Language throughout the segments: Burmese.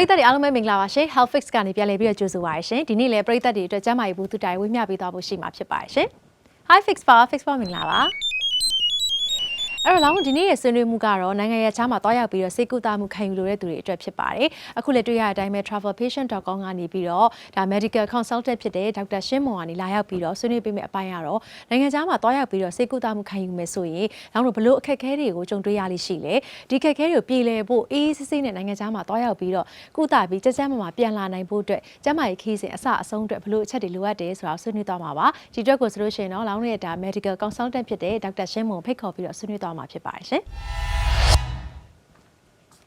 ရိသတ်တွေအားလုံးပဲမင်္ဂလာပါရှင် Health Fix ကနေပြန်လည်ပြီးတော့ကြိုဆိုပါရရှင်ဒီနေ့လည်းပရိသတ်တွေအတွက်ကျန်းမာရေးဘူးတူတိုင်ဝေမျှပေးသွားဖို့ရှိမှာဖြစ်ပါတယ်ရှင် Hi Fix ပါ Fix ပါမင်္ဂလာပါ အဲ့တော့လောင်းဒီနေ့ရဲ့ဆွေးနွေးမှုကတော့နိုင်ငံရဲ့ချားမှာတွားရောက်ပြီးတော့စေကူတာမှုခံယူလိုတဲ့သူတွေအတွက်ဖြစ်ပါတယ်အခုလည်းတွေ့ရတဲ့အတိုင်းပဲ travelpatient.com ကနေပြီးတော့ဒါ medical consultant ဖြစ်တဲ့ဒေါက်တာရှင်းမော်ကနေလာရောက်ပြီးတော့ဆွေးနွေးပေးမယ့်အပိုင်းကတော့နိုင်ငံခြားမှာတွားရောက်ပြီးတော့စေကူတာမှုခံယူမယ်ဆိုရင်လောင်းတို့ဘလို့အခက်အခဲတွေကိုကြုံတွေ့ရလိမ့်ရှိလေဒီအခက်အခဲတွေကိုပြည်လည်ဖို့အေးအေးဆေးဆေးနဲ့နိုင်ငံခြားမှာတွားရောက်ပြီးတော့ကုသပြီးကြကြမ်းမာမာပြန်လာနိုင်ဖို့အတွက်ကျန်းမာရေးခီးစဉ်အစအဆုံးအတွက်ဘလို့အချက်တွေလိုအပ်တယ်ဆိုတာကိုဆွေးနွေးသွားမှာပါဒီအတွက်ကိုဆိုလို့ရှိရင်တော့လောင်းရဲ့ဒါ medical consultant ဖြစ်တဲ့ဒေါက်တာရှင်းမော်ဖိတ်ခေါ်ပြီးတော့ဆွေးနွေးသွားမှာဖြစ်ပါတယ်ရှင်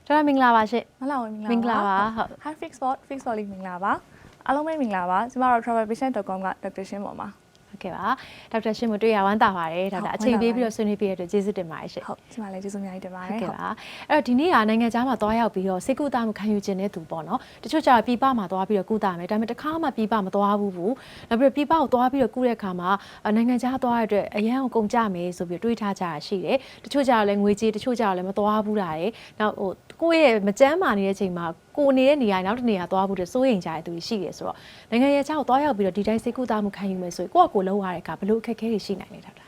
တော်တော်မင်္ဂလာပါရှင်မလာဝင်မမင်္င်္ဂဂလာလာပါပါဟုတ် Hi Fix Sport Fix Sport လေးမင်္ဂလာပါအားလုံးပဲမင်္ဂလာပါကျမတို့ travelpatient.com က Dr. ရှင်းပေါ်မှာ ဟုတ်ကဲ့ပါဒေါက်တာရှင်းမတွေ့ရဝမ်းသာပါတယ်ဒေါက်တာဟုတ်အချိန်ပေးဝမ်းသာပါပြီးတော့ဆွေးနွေးပေးရတဲ့အတွက်ကျေးဇူးတင်ပါတယ်ရှင်ဟုတ်ကျမလည်းကျေးဇူးအများကြီးတင်ပါတဟုယ်တ်ကဲ့ပါအဲ့တော့ဒီနေ့ကနိုင်ငံခြားမှာသွားရောက်ပြီးတော့စေကူတာမှုခံယူခြင်းတဲ့သူပေါ့နော်တချို့ကျတော့ပြည်ပမှာသွားပြီးတော့ကုသမယ်ဒါပေမဲ့တစ်ခါမှပြည်ပမသွားဘူးဘူးနောက်ပြီးတော့ပြည်ပကိုသွားပြီးတော့ကုတဲ့အခါမှာအဲ့နိုင်ငံခြားသွားရတဲ့အတွက်အရန်ကိုကုန်ကြမယ်ဆိုပြီးတော့တွေးထားကြတာရှိတယ်တချို့ကျတော့လည်းငွေကြေးတချို့ကျတော့လည်းမသွားဘူးတာတယ်နောက်ဟိုကိုယ့်ရဲ့မကြမ်းမာနေတဲ့အချိန်မှာကိုနေတဲ့နေရာနောက်တစ်နေရာသွားဖို့တဲ့စိုးရိမ်ကြတဲ့သူတွေရှိတယ်ဆိုတော့နိုင်ငံရဲ့ခြားကိုသွားရောက်ပြီးတော့ဒီတိုင်းစေကူတာမှုခံယူမယ်ဆိုရင်ကိုယ့်အကိုလုံးရတဲ့အခါဘယ်လိုအခက်အခဲတွေရှိနိုင်လဲထောက်တာ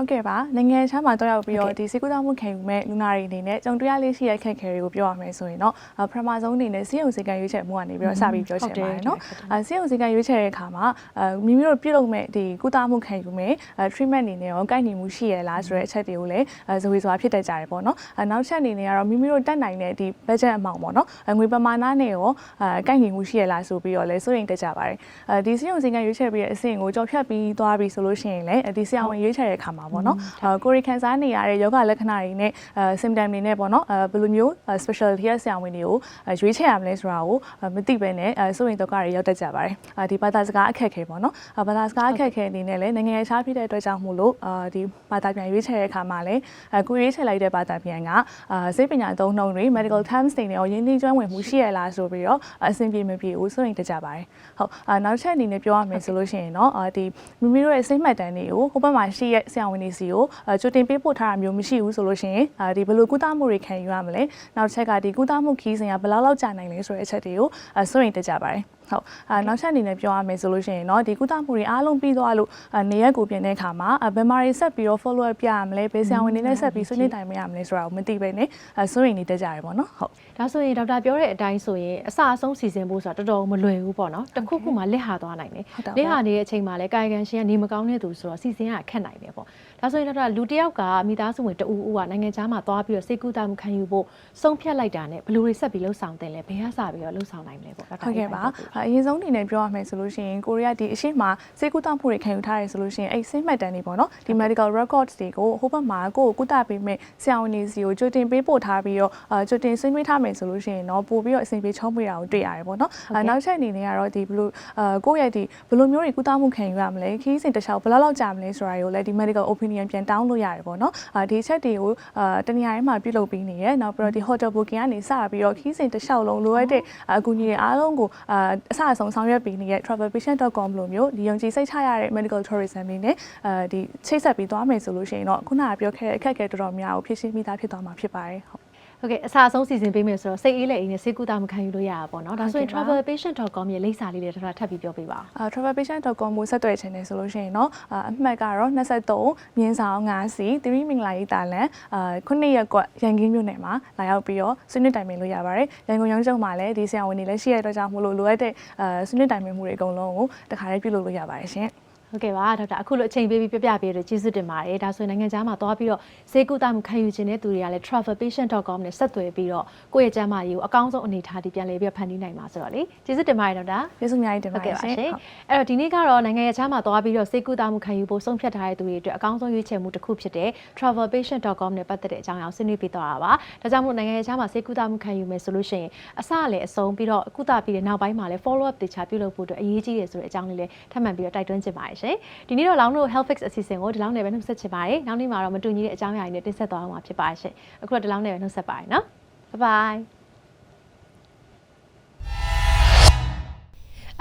ဟုတ်ကဲ့ပါနိုင်ငံခြားမှာတော့ရောက်ပြီးဟုတ်ကဲ့တော့ဒီစေကူတောင်းမှုခံယူမဲ့လူနာတွေအနေနဲ့ကြုံတွေ့ရလေးရှိတဲ့ခက်ခဲတွေကိုပြောရမယ်ဆိုရင်တော့အပထမဆုံးအနေနဲ့စီယုံစေကံရွေးချယ်မှုကနေပြီးတော့စပြီးပြောချင်ပါတယ်နော်အဲစီယုံစေကံရွေးချယ်တဲ့အခါမှာအဲမိမိတို့ပြုလုပ်မဲ့ဒီကုသမှုခံယူမဲ့အဲ treatment အနေနဲ့ရောကိုက်ညီမှုရှိရလားဆိုတဲ့အချက်တွေကိုလည်းအဲဇဝေဇွာဖြစ်တတ်ကြတယ်ပေါ့နော်အဲနောက်ချက်အနေနဲ့ကတော့မိမိတို့တက်နိုင်တဲ့ဒီ budget amount ပေါ့နော်အဲငွေပမာဏနဲ့ရောအဲကိုက်ညီမှုရှိရလားဆိုပြီးတော့လည်းစိုးရိမ်တတ်ကြပါတယ်အဲဒီစီယုံစေကံရွေးချယ်ပြီးတဲ့အဆင့်ကိုကြော်ဖြတ်ပြီးသွားပြီဆိုလို့ရှိရင်လည်းဒီဆရာဝန်ရွေးချယ်တဲ့အခါမှာပေါ့နော်အဲကိုရီခံစားနေရတဲ့ယောဂလက္ခဏာတွေနဲ့အဲ symptom တွေနဲ့ပေါ့နော်အဲဘယ်လိုမျိုး specialty ရဲ့ဆရာဝန်တွေကိုရွေးချယ်ရမလဲဆိုတာကိုမသိပဲနဲ့အဲစိုးရိမ်တော့ကတွေရောက်တတ်ကြပါတယ်အဲဒီဘာသာစကားအခက်ခဲပေါ့နော်ဘာသာစကားအခက်ခဲအနေနဲ့လည်းနိုင်ငံရေးရှားဖြစ်တဲ့အတွက်ကြောင့်မို့လို့အာဒီဘာသာပြန်ရွေးချယ်တဲ့အခါမှာလည်းအဲကိုရွေးချယ်လိုက်တဲ့ဘာသာပြန်ကအာစိတ်ပညာသုံးနှုန်းတွေ medical terms တွေနဲ့ရောရင်းနှီးကျွမ်းဝင်မှုရှိရလားဆိုပြီးတော့အဆင်ပြေမပြေဘူးစိုးရိမ်တတ်ကြပါတယ်ဟုတ်အာနောက်ချက်အနေနဲ့ပြောရမယ်ဆိုလို့ရှိရင်တော့အာဒီမိမိတို့ရဲ့စိတ်မှတ်တမ်းတွေကိုဟိုဘက်မှာရှိရဲ့ဆရာဝန်တွေစီကိုကြိုတင်ပေးပို့ထားတာမျိုးမရှိဘူးဆိုလို့ရှိရင်အာဒီဘယ်လိုကုသမှုတွေခံယူရမလဲနောက်ချက်ကဒီကုသမှုခီးစဉ်ကဘယ်လောက်လောက်ကြာနိုင်လဲဆိုတဲ့အချက်တွေကိုအစိုးရိမ်တတ်ကြပါတယ် ဟုတ်အာနောက်ချက်အနေနဲ့ပြောရမယ်ဆိုလို့ရှိရင်เนาะဒီကုသမှုတွေအားလုံးပြီးသွားလို့အာနေရက်ကိုပြင်တဲ့အခါမှာဘယ်မှာတွေဆက်ပြီးတော့ follow up ပြရမလဲဘယ်ဆရာဝန်တွေနဲ့ဆက်ပြီးဆွေးနွေးတိုင်မရမလဲဆိုတာကိုမသိပဲနဲ့အစိုးရိမ်နေတတ်ကြရပေါ့နော်ဟုတ် ဒါဆိုရင်ဒေါက်တာပြောတဲ့အတိုင်းဆိုရင်အစအဆုံးစီစဉ်ဖို့ဆိုတာတော်တော်မလွယ်ဘူးပေါ့နော်တစ်ခုခုမှလက်ဟာသွားနိုင်တယ် ဟုတ်တာပေါ့ လက်ဟာနေတဲ့အချိန်မှာလည်းကာယကံရှင်ကနေမကောင်းတဲ့သူဆိုတော့စီစဉ်ရခက်နိုင်တယ်ပေါ့ ဒါဆိုရင်ဒေါက်တာလူတစ်ယောက်ကမိသားစုဝင်တဦးဦးကနိုင်ငံခြားမှာသွားပြီးတော့စိတ်ကူးတာမှုခံယူဖို့ဆုံးဖြတ်လိုက်တာနဲ့ဘယ်လိုတွေဆက်ပြီးလှုပ်ဆောင်တင်လဲဘယ်ကစပြီးတော့လှုပ်ဆောင်နိုင်မလဲပေါ့ဒေါက်တာဟုတ်ကဲ့ပါအရင်ဆုံးအနေနဲ့ပြောရမယ်ဆိုလို့ရှိရင်ကိုရီးယားဒီအရှိမစေကုသမှုတွေခံယူထားတယ်ဆိုလို့ရှိရင်အဲ့စိတ်မှတ်တမ်းတွေပေါ့နော်ဒီ medical records တွေကိုဟိုဘက်မှာကိုယ့်ကိုကုသပေးမဲ့ဆရာဝန်တွေစီကိုကြိုတင်ပေးပို့ထားပြီးတော့အာကြိုတင်ဆွေးနွေးထားမယ်ဆိုလို့ရှိရင်တော့ပို့ပြီးတော့အဆင်ပြေချောင်းပွေတာကိုတွေ့ရတယ်ပေါ့နော်အာနောက်ချက်အနေနဲ့ကတော့ဒီဘလို့အာကိုယ့်ရဲ့ဒီဘလို့မျိုးတွေကုသမှုခံယူရမလဲခီးစဉ်တစ်လျှောက်ဘယ်လောက်လောက်ကြာမလဲဆိုတာကိုလည်းဒီ medical opinion ပြန်တောင်းလို့ရတယ်ပေါ့နော်အာဒီချက်တွေကိုအာတနေရာတိုင်းမှာပြုလုပ်ပြီးနေရနောက်ပြီးတော့ဒီ hotel booking ကနေစပြီးတော့ခီးစဉ်တစ်လျှောက်လုံးလိုအပ်တဲ့အကူအညီတွေအားလုံးကိုအာအစအဆုံးဆောင်ရွက်ပေးနေတဲ့ travelpatient.com လိုမျိုးဒီယုံကြည်စိတ်ချရတဲ့ medical tourism တွေနဲ့အဲဒီချိတ်ဆက်ပြီးသွားမယ်ဆိုလို့ရှိရင်တော့ခုနကပြောခဲ့တဲ့အခက်အခဲတော်တော်များကိုဖြည့်ရှင်းမိသားဖြစ်သွားမှာဖြစ်ပါတယ်ဟုတ် ဟုတ်ကဲ့အစအဆုံးစီစဉ်ပေးမယ်ဆိုတော့စိတ်အေးလက်အေးနဲ့စိတ်ကူးတာမှုခံယူလို့ရတာပေါ့နော်ဒါဆိုရင် travelpatient.com ရဲ့လိပ်စာလေးတွေဒေါက်တာထပ်ပြီးပြောပေးပါဦး အာ travelpatient.com ကိုဆက်သွယ်ချင်တယ်ဆိုလို့ရှိရင်เนาะအာအမှတ်ကတော့23မြင်းဆောင်5စီ3မင်္ဂလာရေးတာလန်အာခုနှစ်ရက်ကွက်ရန်ကင်းမြို့နယ်မှာလာရောက်ပြီးတော့ဆွေးနွေးတိုင်ပင်လို့ရပါတယ်ရန်ကုန်ရုံးချုပ်မှာလည်းဒီဆရာဝန်တွေလည်းရှိရတဲ့အတွက်ကြောင့်မို့လို့လိုအပ်တဲ့အာဆွေးနွေးတိုင်ပင်မှုတွေအကုန်လုံးကိုတခါလေးပြုလုပ်လို့ရပါတယ်ရှင် ဟုတ်ကဲ့ပါဒေါက်တာအခုလိုအချိန်ပေးပြီးပြပြပေးရတဲ့ကျေးဇူးတင်ပါတယ်ဒါဆိုရင်နိုင်ငံခြားမှာသွားပြီးတော့စေကူတာမှုခံယူခြင်းတဲ့သူတွေကလည်း travelpatient.com နဲ့ဆက်သွယ်ပြီးတော့ကိုယ့်ရဲ့ကျန်းမာရေးကိုအကောင်းဆုံးအနေထားဒီပြန်လည်ပြီးတော့ဖန်တီးနိုင်ပါဆိုတော့လေကျေးဇူးတင်ပါတယ်ဒေါက်တာကျေးဇူးအများကြီးတင်ဟုပါတ်တကဲ့ယ်ပါရှင်ရှင်အဲ့တော့ဒီနေ့ကတော့နိုင်ငံရဲ့ခြားမှာသွားပြီးတော့စေကူတာမှုခံယူဖို့ဆုံးဖြတ်ထားတဲ့သူတွေအတွက်အကောင်းဆုံးရွေးချယ်မှုတစ်ခုဖြစ်တဲ့ travelpatient.com နဲ့ပတ်သက်တဲ့အကြောင်းအရာဆွေးနွေးပေးသွားတာပါဒါကြောင့်မို့နိုင်ငံရဲ့ခြားမှာစေကူတာမှုခံယူမယ်ဆိုလို့ရှိရင်အစလည်းအဆုံးပြီးတော့ကုသပြီးတဲ့နောက်ပိုင်းမှာလည်း follow up တေချာပြုလုပ်ဖို့အတွက်အရေးကြီးတယ်ဆိုတဲ့အကြောင်းလေးလည်းထပ်မံပြီးတော့တိုက်တွန်းချင်ပါတယ်ရှင်ဒီနေ့တော့လောင်းတို့ health fix အစီအစဉ်ကိုဒီလောင်းနဲ့ပဲနှုတ်ဆက်ချင်ပါတယ်နောက်နေ့မှာတော့မတူညီတဲ့အကြောင်းအရာတွေနဲ့တင်ဆက်သွားအောင်မှာဖြစ်ပါတယ်ရှင်အခုတော့ဒီလောင်းနဲ့ပဲနှုတ်ဆက်ပါတယ်နော် bye bye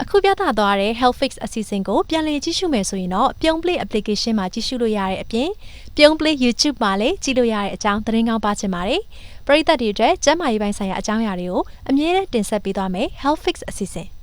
အခုပြသသွားတဲ့ Health Fix အစီအစဉ်ကိုပြန်လည်ကြည့်ရှုမယ်ဆိုရင်တော့ပြုံး Play application မှာကြည့်ရှုလို့ရတဲ့အပြင်ပြုံး Play YouTube မှာလည်းကြည့်လို့ရတဲ့အကြောင်းသတင်းကောင်းပါချင်ပါတယ်ပရိသတ်တွေအတွက်ကျန်းမာရေးပိုင်းဆိုင်ရာအကြောင်းအရာတွေကိုအမြဲတမ်းတင်ဆက်ပေးသွားမယ် Health Fix အစီအစဉ်